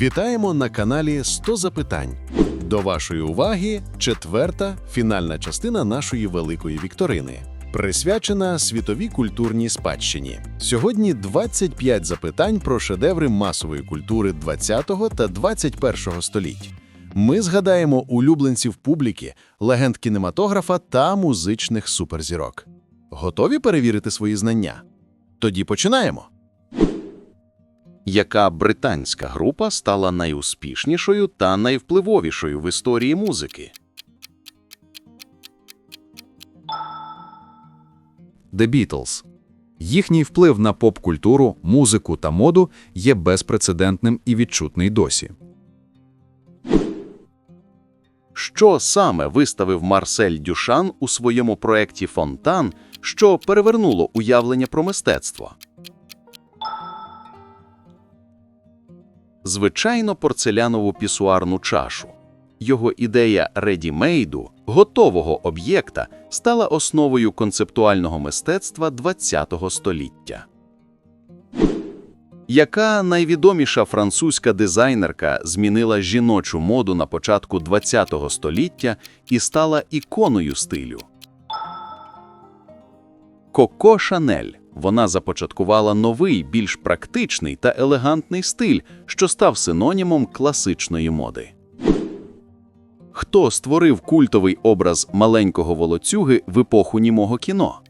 Вітаємо на каналі 100 запитань. До вашої уваги четверта фінальна частина нашої великої вікторини, присвячена світовій культурній спадщині. Сьогодні 25 запитань про шедеври масової культури 20 та 21 століть. Ми згадаємо улюбленців публіки, легенд кінематографа та музичних суперзірок. Готові перевірити свої знання? Тоді починаємо. Яка британська група стала найуспішнішою та найвпливовішою в історії музики? The Beatles. Їхній вплив на поп-культуру, музику та моду є безпрецедентним і відчутний досі. Що саме виставив Марсель Дюшан у своєму проєкті Фонтан, що перевернуло уявлення про мистецтво? Звичайно, порцелянову пісуарну чашу. Його ідея редімейду, готового об'єкта, стала основою концептуального мистецтва ХХ століття. Яка найвідоміша французька дизайнерка змінила жіночу моду на початку ХХ століття і стала іконою стилю? Коко Шанель. Вона започаткувала новий, більш практичний та елегантний стиль, що став синонімом класичної моди. Хто створив культовий образ маленького волоцюги в епоху німого кіно?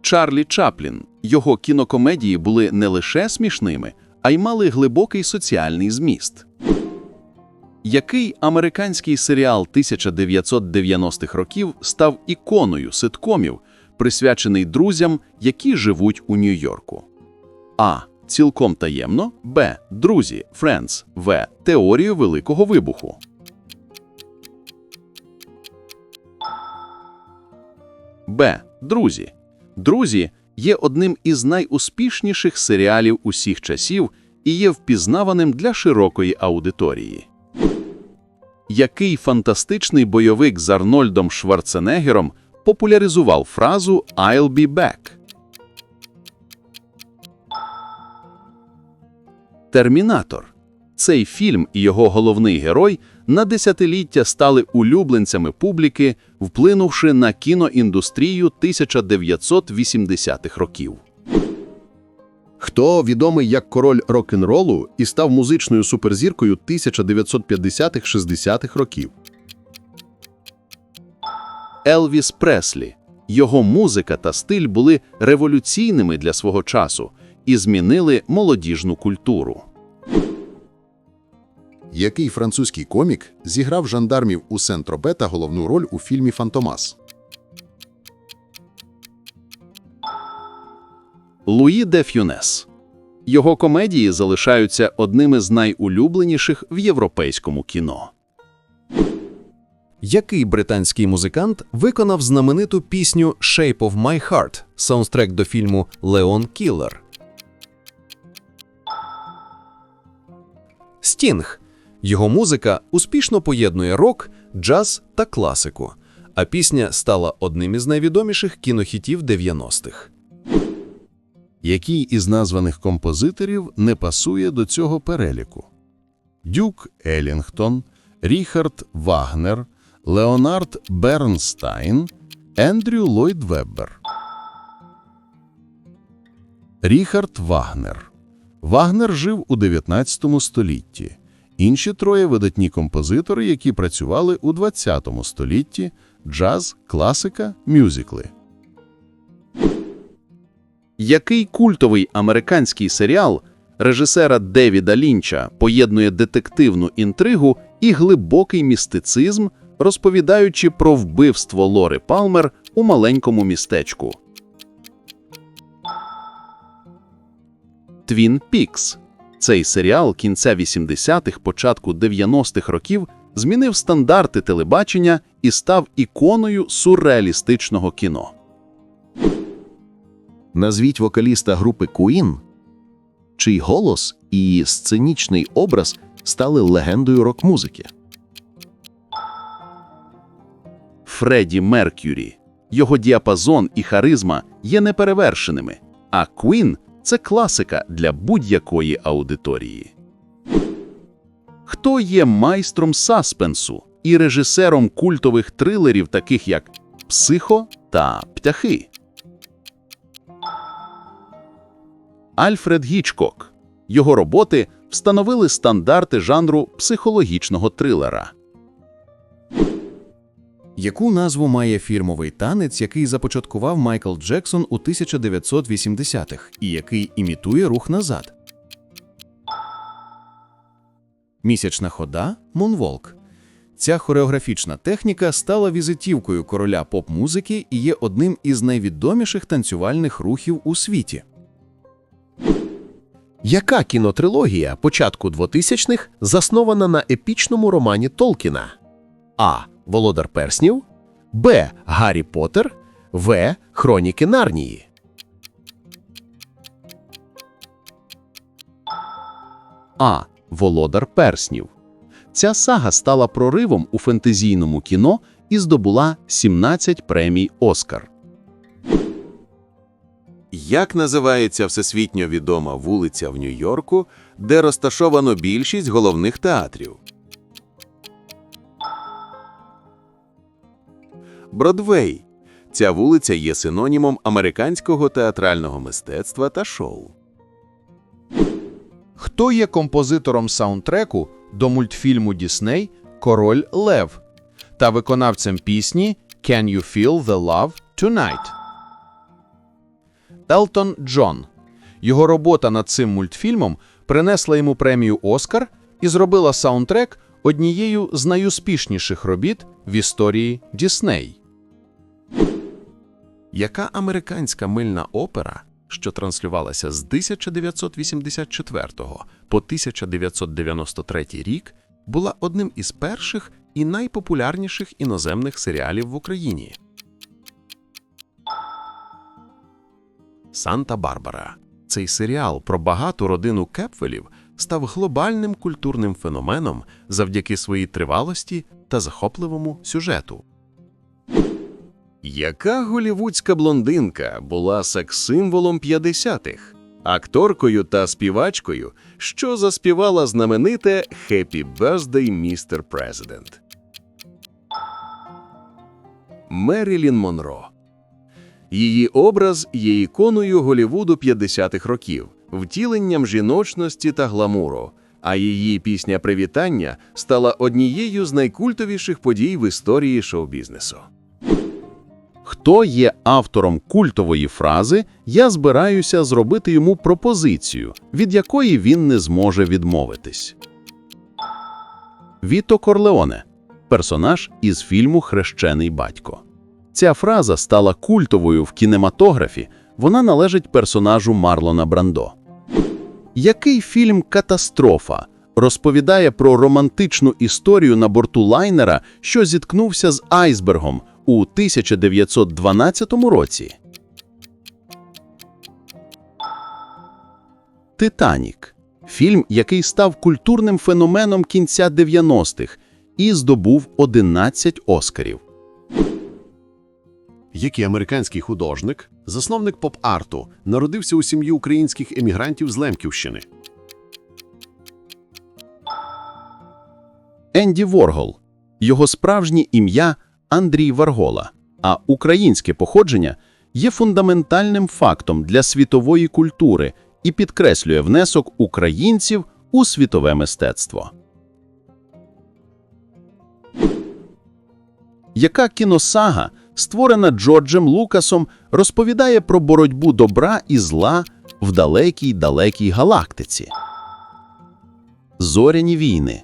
Чарлі Чаплін. Його кінокомедії були не лише смішними, а й мали глибокий соціальний зміст. Який американський серіал 1990-х років став іконою ситкомів, присвячений друзям, які живуть у Нью-Йорку? А. Цілком таємно. Б. Друзі. Friends. В. Теорію Великого Вибуху. Б. Друзі. Друзі є одним із найуспішніших серіалів усіх часів і є впізнаваним для широкої аудиторії. Який фантастичний бойовик з Арнольдом Шварценеггером популяризував фразу «I'll be back»? Термінатор. Цей фільм і його головний герой на десятиліття стали улюбленцями публіки, вплинувши на кіноіндустрію 1980-х років. Хто відомий як король рок-н-ролу і став музичною суперзіркою 1950-60-х років? Елвіс Преслі. Його музика та стиль були революційними для свого часу і змінили молодіжну культуру. Який французький комік зіграв жандармів у Сен-Тропе головну роль у фільмі Фантомас? Луї де Фюнес. Його комедії залишаються одними з найулюбленіших в європейському кіно. Який британський музикант виконав знамениту пісню «Shape of My Heart» саундтрек до фільму «Леон Кіллер»? Стінг. Його музика успішно поєднує рок, джаз та класику, а пісня стала одним із найвідоміших кінохітів 90-х. Який із названих композиторів не пасує до цього переліку? Дюк Елінгтон, Ріхард Вагнер, Леонард Бернстайн, Ендрю Ллойд Веббер. Ріхард Вагнер. Вагнер жив у 19 столітті. Інші троє видатні композитори, які працювали у 20 столітті: джаз, класика, мюзикли. Який культовий американський серіал режисера Девіда Лінча поєднує детективну інтригу і глибокий містицизм, розповідаючи про вбивство Лори Палмер у маленькому містечку? Твін Пікс. Цей серіал кінця 80-х, початку 90-х років змінив стандарти телебачення і став іконою сюрреалістичного кіно. Назвіть вокаліста групи Queen, чий голос і сценічний образ стали легендою рок-музики. Фредді Меркюрі. Його діапазон і харизма є неперевершеними, а Queen – це класика для будь-якої аудиторії. Хто є майстром саспенсу і режисером культових трилерів, таких як Психо та Птахи? Альфред Гічкок. Його роботи встановили стандарти жанру психологічного трилера. Яку назву має фірмовий танець, який започаткував Майкл Джексон у 1980-х і який імітує рух назад? Місячна хода Мунволк. Ця хореографічна техніка стала візитівкою короля поп-музики і є одним із найвідоміших танцювальних рухів у світі. Яка кінотрилогія початку 2000-х заснована на епічному романі Толкіна? А. Володар перснів, Б. Гаррі Поттер, В. Хроніки Нарнії. А. Володар перснів. Ця сага стала проривом у фентезійному кіно і здобула 17 премій Оскар. Як називається всесвітньо відома вулиця в Нью-Йорку, де розташовано більшість головних театрів? Бродвей. Ця вулиця є синонімом американського театрального мистецтва та шоу. Хто є композитором саундтреку до мультфільму Дісней Король Лев та виконавцем пісні Can You Feel the Love Tonight? Елтон Джон. Його робота над цим мультфільмом принесла йому премію Оскар і зробила саундтрек однією з найуспішніших робіт в історії Дісней. Яка американська мильна опера, що транслювалася з 1984 по 1993 рік, була одним із перших і найпопулярніших іноземних серіалів в Україні? Санта-Барбара. Цей серіал про багату родину Кепфелів став глобальним культурним феноменом завдяки своїй тривалості та захопливому сюжету. Яка голівудська блондинка була секс-символом 50-х? Акторкою та співачкою, що заспівала знамените «Happy Birthday, Mr. President». Мерілін Монро. Її образ є іконою Голівуду 50-х років, втіленням жіночності та гламуру, а її пісня привітання стала однією з найкультовіших подій в історії шоу-бізнесу. Хто є автором культової фрази «Я збираюся зробити йому пропозицію», від якої він не зможе відмовитись? Віто Корлеоне – персонаж із фільму «Хрещений батько». Ця фраза стала культовою в кінематографі, вона належить персонажу Марлона Брандо. Який фільм «Катастрофа» розповідає про романтичну історію на борту лайнера, що зіткнувся з айсбергом у 1912 році? «Титанік» – фільм, який став культурним феноменом кінця 90-х і здобув 11 Оскарів. Який американський художник, засновник поп-арту, народився у сім'ї українських емігрантів з Лемківщини? Енді Воргол. Його справжнє ім'я Андрій Варгола, а українське походження є фундаментальним фактом для світової культури і підкреслює внесок українців у світове мистецтво. Яка кіносага, створена Джорджем Лукасом, розповідає про боротьбу добра і зла в далекій-далекій галактиці? Зоряні війни.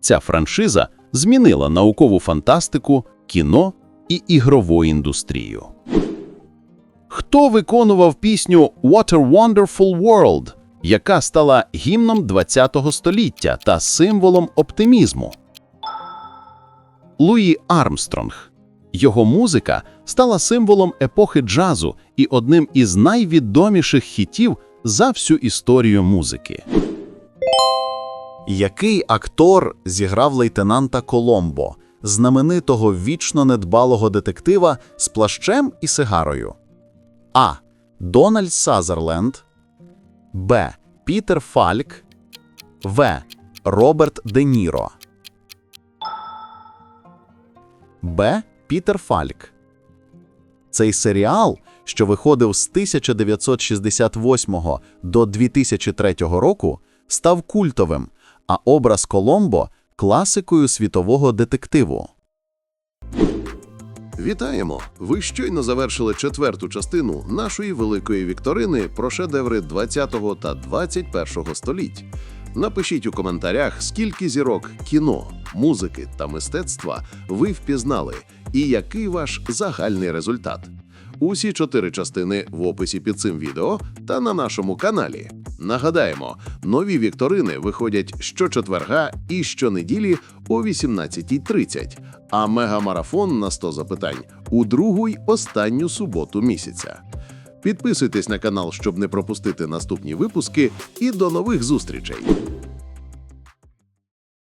Ця франшиза змінила наукову фантастику, кіно і ігрову індустрію. Хто виконував пісню «What a Wonderful World», яка стала гімном ХХ століття та символом оптимізму? Луї Армстронг. Його музика стала символом епохи джазу і одним із найвідоміших хітів за всю історію музики. Який актор зіграв лейтенанта Коломбо, знаменитого вічно недбалого детектива з плащем і сигарою? А. Дональд Сазерленд, Б. Пітер Фальк, В. Роберт Де Ніро. Б. Пітер Фальк. Цей серіал, що виходив з 1968 до 2003 року, став культовим, а образ Коломбо класикою світового детективу. Вітаємо! Ви щойно завершили четверту частину нашої великої вікторини про шедеври 20 та 21 століть. Напишіть у коментарях, скільки зірок кіно, музики та мистецтва ви впізнали, і який ваш загальний результат. Усі чотири частини в описі під цим відео та на нашому каналі. Нагадаємо, нові вікторини виходять щочетверга і щонеділі о 18.30, а мегамарафон на 100 запитань у другу й останню суботу місяця. Підписуйтесь на канал, щоб не пропустити наступні випуски, і до нових зустрічей!